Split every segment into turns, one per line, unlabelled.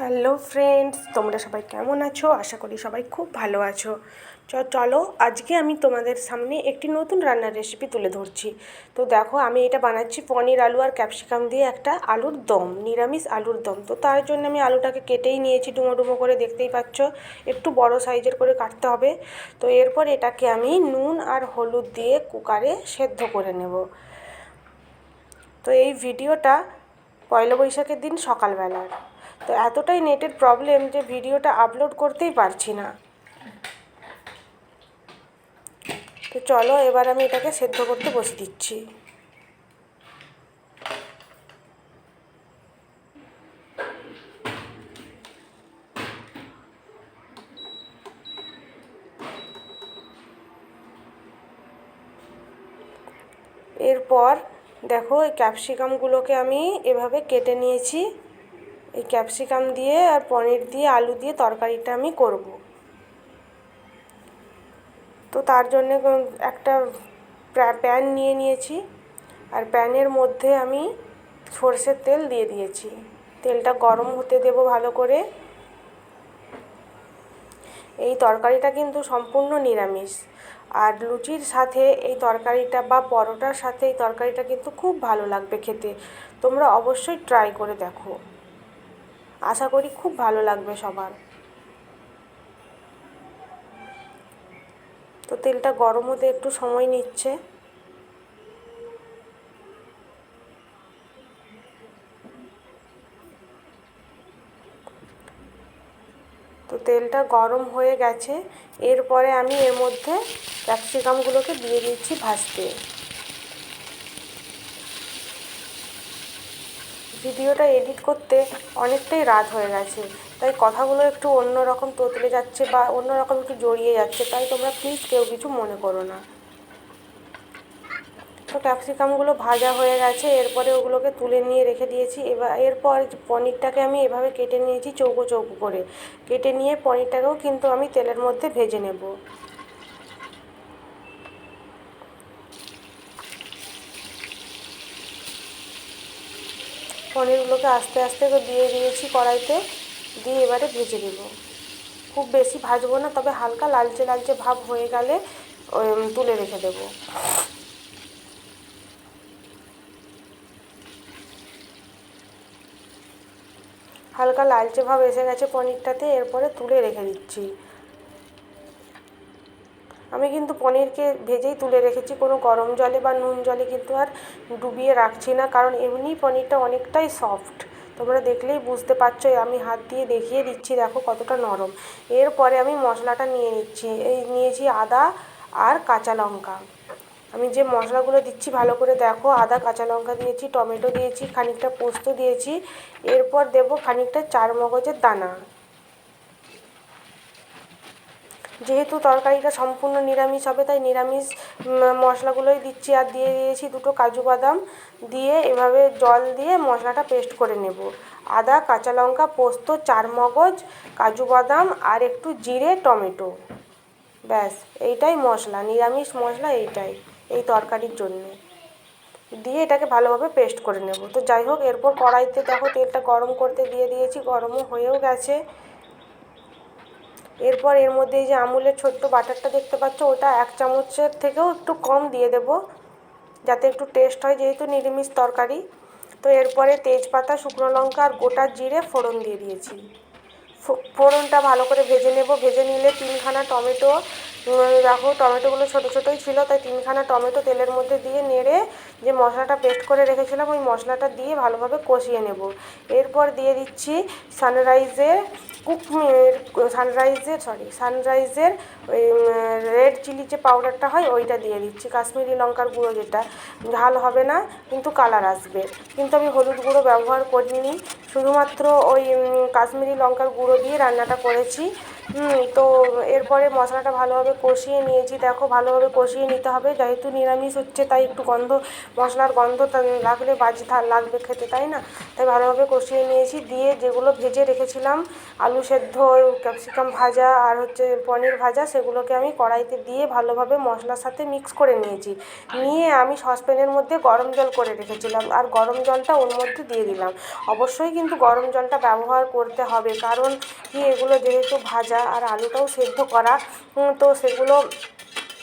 Hello friends, তোমরা সবাই কেমন আছো? আশা করি সবাই খুব ভালো আছো। চলো, আজকে আমি তোমাদের সামনে একটি নতুন রান্নার রেসিপি তুলে ধরছি। তো দেখো, আমি এটা বানাচ্ছি পনির আলু আর ক্যাপসিকাম দিয়ে একটা আলুর দম, নিরামিষ আলুর দম। তো তার জন্য আমি আলুটাকে কেটেই নিয়েছি, ডুমো ডুমো করে দেখতেই পাচ্ছ। একটু বড় সাইজের করে কাটতে হবে। তো এরপর এটাকে আমি নুন আর হলুদ দিয়ে কুকারে সেদ্ধ করে নেব। তো এই ভিডিওটা পয়লা বৈশাখের দিন সকালবেলার। তো এতটাই নেটের প্রবলেম যে ভিডিওটা আপলোড করতেই পারছি না। তো চলো, এবার আমি এটাকে সেদ্ধ করতে বসে দিচ্ছি। এরপর দেখো ক্যাপসিকামগুলোকে আমি এভাবে কেটে নিয়েছি। এই ক্যাপসিকাম দিয়ে আর পনির দিয়ে, আলু দিয়ে তরকারিটা আমি করব। তো তার জন্যে একটা প্যান নিয়ে নিয়েছি। আর প্যানের মধ্যে আমি সর্ষের তেল দিয়ে দিয়েছি। তেলটা গরম হতে দেব ভালো করে। এই তরকারিটা কিন্তু সম্পূর্ণ নিরামিষ। আর লুচির সাথে এই তরকারিটা বা পরোটার সাথে এই তরকারিটা কিন্তু খুব ভালো লাগবে খেতে। তোমরা অবশ্যই ট্রাই করে দেখো। আশা করি খুব ভালো লাগবে সবার। তো তেলটা গরম হতে একটু সময় নিচ্ছে। তো তেলটা গরম হয়ে গেছে। এরপরে আমি এর মধ্যে ক্যাপসিকামগুলোকে দিয়ে দিচ্ছি ভাজতে। ভিডিওটা এডিট করতে অনেকটাই রাত হয়ে গেছে। তাই কথাগুলো একটু অন্য রকম তোতলে যাচ্ছে বা অন্য রকম একটু জড়িয়ে যাচ্ছে। তাই তোমরা প্লিজ কেউ কিছু মনে করো না। তো ক্যাপসিকামগুলো ভাজা হয়ে গেছে। এরপরে ওগুলোকে তুলে নিয়ে রেখে দিয়েছি। এবার এরপর পনিরটাকে আমি এভাবে কেটে নিয়েছি চৌকো চৌকো করে। কেটে নিয়ে পনিরটাকেও কিন্তু আমি তেলের মধ্যে ভেজে নেব। পনিরগুলোকে আস্তে আস্তে দিয়ে দিয়েছি কড়াইতে, দিয়ে এবারে ভেজে নেব। খুব বেশি ভাজবো না, তবে হালকা লালচে লালচে ভাব হয়ে গেলে তুলে রেখে দেবো। হালকা লালচে ভাব এসে গেছে পনিরটাতে, এরপরে তুলে রেখে দিচ্ছি। আমি কিন্তু পনিরকে ভেজেই তুলে রেখেছি, কোনো গরম জলে বা নুন জলে কিন্তু আর ডুবিয়ে রাখছি না, কারণ এমনি পনিরটা অনেকটাই সফট তোমরা দেখলেই বুঝতে পারছ আমি হাত দিয়ে দেখিয়ে দিচ্ছি, দেখো কতটা নরম। এরপরে আমি মশলাটা নিয়ে নিচ্ছি, এই নিয়েছি আদা আর কাঁচা লঙ্কা। আমি যে মশলাগুলো দিচ্ছি ভালো করে দেখো, আদা, কাঁচা লঙ্কা দিয়েছি, টমেটো দিয়েছি, খানিকটা পোস্ত দিয়েছি, এরপর দেবো খানিকটা চার মগজের দানা। যেহেতু তরকারিটা সম্পূর্ণ নিরামিষ হবে, তাই নিরামিষ মশলাগুলোই দিচ্ছি আর দিয়ে দিয়েছি দুটো কাজু বাদাম দিয়ে এভাবে জল দিয়ে মশলাটা পেস্ট করে নেব। আদা, কাঁচা লঙ্কা, পোস্ত চার মগজ কাজু বাদাম আর একটু জিরে, টমেটো। ব্যাস, এইটাই মশলা, নিরামিষ মশলা এইটাই, এই তরকারির জন্যে। দিয়ে এটাকে ভালোভাবে পেস্ট করে নেব। তো যাই হোক, এরপর কড়াইতে দেখো তেলটা গরম করতে দিয়ে দিয়েছি, গরমও হয়েও গেছে। এরপর এর মধ্যে এই যে আমুলের ছোট্ট বাটারটা দেখতে পাচ্ছ, ওটা এক চামচের থেকেও একটু কম দিয়ে দেব, যাতে একটু টেস্ট হয়, যেহেতু নিরামিষ তরকারি। তো এরপরে তেজপাতা, শুকনো লঙ্কা আর গোটা জিরে ফোড়ন দিয়ে দিয়েছি। ফোড়নটা ভালো করে ভেজে নেব। ভেজে নিলে তিনখানা টমেটো দেখো টমেটোগুলো ছোটো ছোটোই ছিল, তাই তিনখানা টমেটো তেলের মধ্যে দিয়ে নেড়ে যে মশলাটা পেস্ট করে রেখেছিলাম, ওই মশলাটা দিয়ে ভালোভাবে কষিয়ে নেব। এরপর দিয়ে দিচ্ছি সানরাইজের কুক সানরাইজের সরি সানরাইজের ওই রেড চিলি যে পাউডারটা হয়, ওইটা দিয়ে দিচ্ছি, কাশ্মীরি লঙ্কার গুঁড়ো যেটা। ঝাল হবে না, কিন্তু কালার আসবে। কিন্তু আমি হলুদ গুঁড়ো ব্যবহার করিনি, শুধুমাত্র ওই কাশ্মীরি লঙ্কার গুঁড়ো দিয়ে রান্নাটা করেছি। তো এরপরে মশলাটা ভালোভাবে কষিয়ে নিয়েছি। দেখো, ভালোভাবে কষিয়ে নিতে হবে। যেহেতু নিরামিষ হচ্ছে, তাই একটু গন্ধ, মশলার গন্ধ লাগলে বাজে লাগবে খেতে, তাই না? তাই ভালোভাবে কষিয়ে নিয়েছি। দিয়ে যেগুলো ভেজে রেখেছিলাম, আলু সেদ্ধ, ক্যাপসিকাম ভাজা আর হচ্ছে পনির ভাজা, সেগুলোকে আমি কড়াইতে দিয়ে ভালোভাবে মশলার সাথে মিক্স করে নিয়েছি। নিয়ে আমি সসপ্যানের মধ্যে গরম জল করে রেখেছিলাম আর গরম জলটা ওর মধ্যে দিয়ে দিলাম। অবশ্যই কিন্তু গরম জলটা ব্যবহার করতে হবে। কারণ কি, এগুলো যেহেতু ভাজা আর আলুটাও সেদ্ধ করা। তো সেগুলো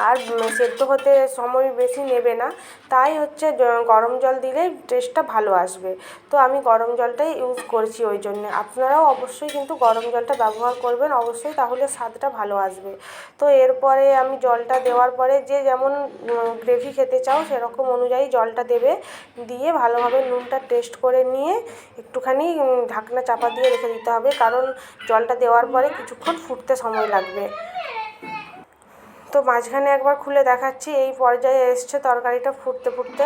আর সেদ্ধ হতে সময় বেশি নেবে না। তাই হচ্ছে গরম জল দিলে টেস্টটা ভালো আসবে। তো আমি গরম জলটাই ইউজ করছি ওই জন্যে। আপনারাও অবশ্যই কিন্তু গরম জলটা ব্যবহার করবেন। অবশ্যই তাহলে স্বাদটা ভালো আসবে। তো এরপরে আমি জলটা দেওয়ার পরে যে যেমন গ্রেভি খেতে চাও সেরকম অনুযায়ী জলটা দেবে। দিয়ে ভালোভাবে নুনটা টেস্ট করে নিয়ে একটুখানি ঢাকনা চাপা দিয়ে রেখে দিতে হবে। কারণ জলটা দেওয়ার পরে কিছুক্ষণ ফুটতে সময় লাগবে। তো মাঝখানে একবার খুলে দেখাচ্ছি, এই পর্যায়ে এসছে তরকারিটা ফুটতে ফুটতে।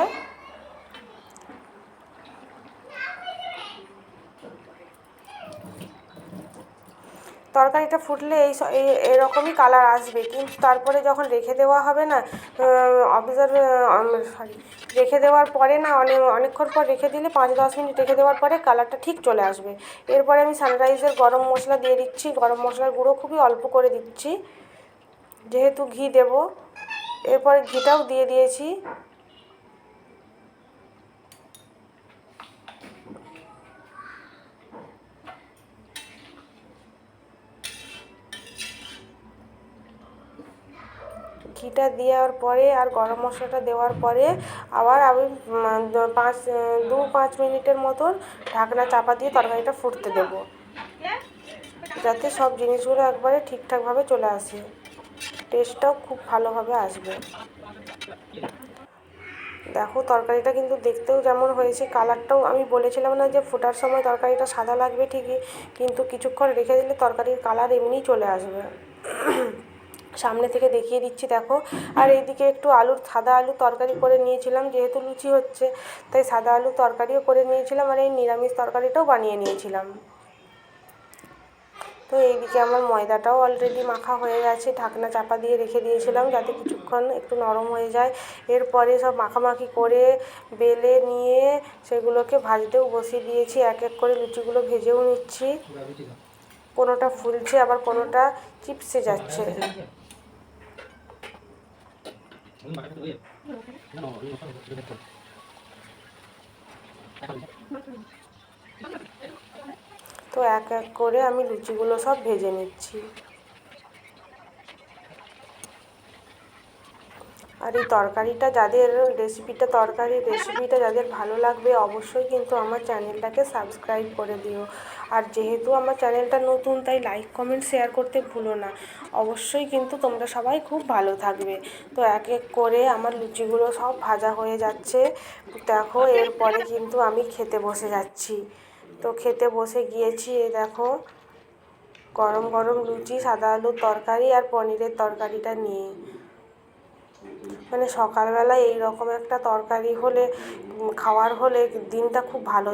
তরকারিটা ফুটলে এই এরকমই কালার আসবে, কিন্তু তারপরে যখন রেখে দেওয়া হবে না অবজার্ভ সরি রেখে দেওয়ার পরে না অনেক অনেকক্ষণ পর রেখে দিলে পাঁচ দশ মিনিট রেখে দেওয়ার পরে কালারটা ঠিক চলে আসবে। এরপরে আমি সানরাইজের গরম মশলা দিয়ে দিচ্ছি, গরম মশলার গুঁড়ো খুবই অল্প করে দিচ্ছি। যেহেতু ঘি দেব, এরপরে ঘিটাও দিয়ে দিয়েছি। ঘিটা দেওয়ার পরে আর গরম মশলাটা দেওয়ার পরে আবার আমি পাঁচ, দু পাঁচ মিনিটের মতন ঢাকনা চাপা দিয়ে তরকারিটা ফুটতে দেবো। যাতে সব জিনিসগুলো একবারে ঠিকঠাকভাবে চলে আসে। টেস্টটাও খুব ভালোভাবে আসবে। দেখো, তরকারিটা কিন্তু দেখতেও যেমন হয়েছে কালারটাও আমি বলেছিলাম না যে ফোটার সময় তরকারিটা সাদা লাগবে ঠিকই, কিন্তু কিছুক্ষণ রেখে দিলে তরকারির কালার এমনিই চলে আসবে। সামনে থেকে দেখিয়ে দিচ্ছি, দেখো। আর এইদিকে একটু আলুর, সাদা আলু তরকারি করে নিয়েছিলাম, যেহেতু লুচি হচ্ছে, তাই সাদা আলু তরকারিও করে নিয়েছিলাম, আর এই নিরামিষ তরকারিটাও বানিয়ে নিয়েছিলাম। তো এইদিকে আমার ময়দাটাও অলরেডি মাখা হয়ে গেছে। ঢাকনা চাপা দিয়ে রেখে দিয়েছিলাম যাতে কিছুক্ষণ একটু নরম হয়ে যায়। এরপরে সব মাখামাখি করে বেলে নিয়ে সেগুলোকে ভাজতেও বসিয়ে দিয়েছি। এক এক করে লুচিগুলো ভেজেও নিচ্ছি। কোনোটা ফুলছে, আবার কোনোটা চিপসে যাচ্ছে। তো এক এক করে আমি লুচিগুলো সব ভেজে নিচ্ছি। আর এই তরকারিটা যাদের রেসিপিটা তরকারির রেসিপিটা যাদের ভালো লাগবে অবশ্যই কিন্তু আমার চ্যানেলটাকে সাবস্ক্রাইব করে দিও। আর যেহেতু আমার চ্যানেলটা নতুন, তাই লাইক কমেন্ট শেয়ার করতে ভুলো না। অবশ্যই কিন্তু তোমরা সবাই খুব ভালো থাকবে। তো এক এক করে আমার লুচিগুলো সব ভাজা হয়ে যাচ্ছে। দেখো, এরপরে কিন্তু আমি খেতে বসে যাচ্ছি। তো খেতে বসে গিয়েছি দেখো। গরম গরম লুচি, সাদা আলুর তরকারি আর পনিরের তরকারিটা নিয়ে। মানে সকালবেলা এইরকম একটা তরকারি হলে, খাওয়ার হলে দিনটা খুব ভালো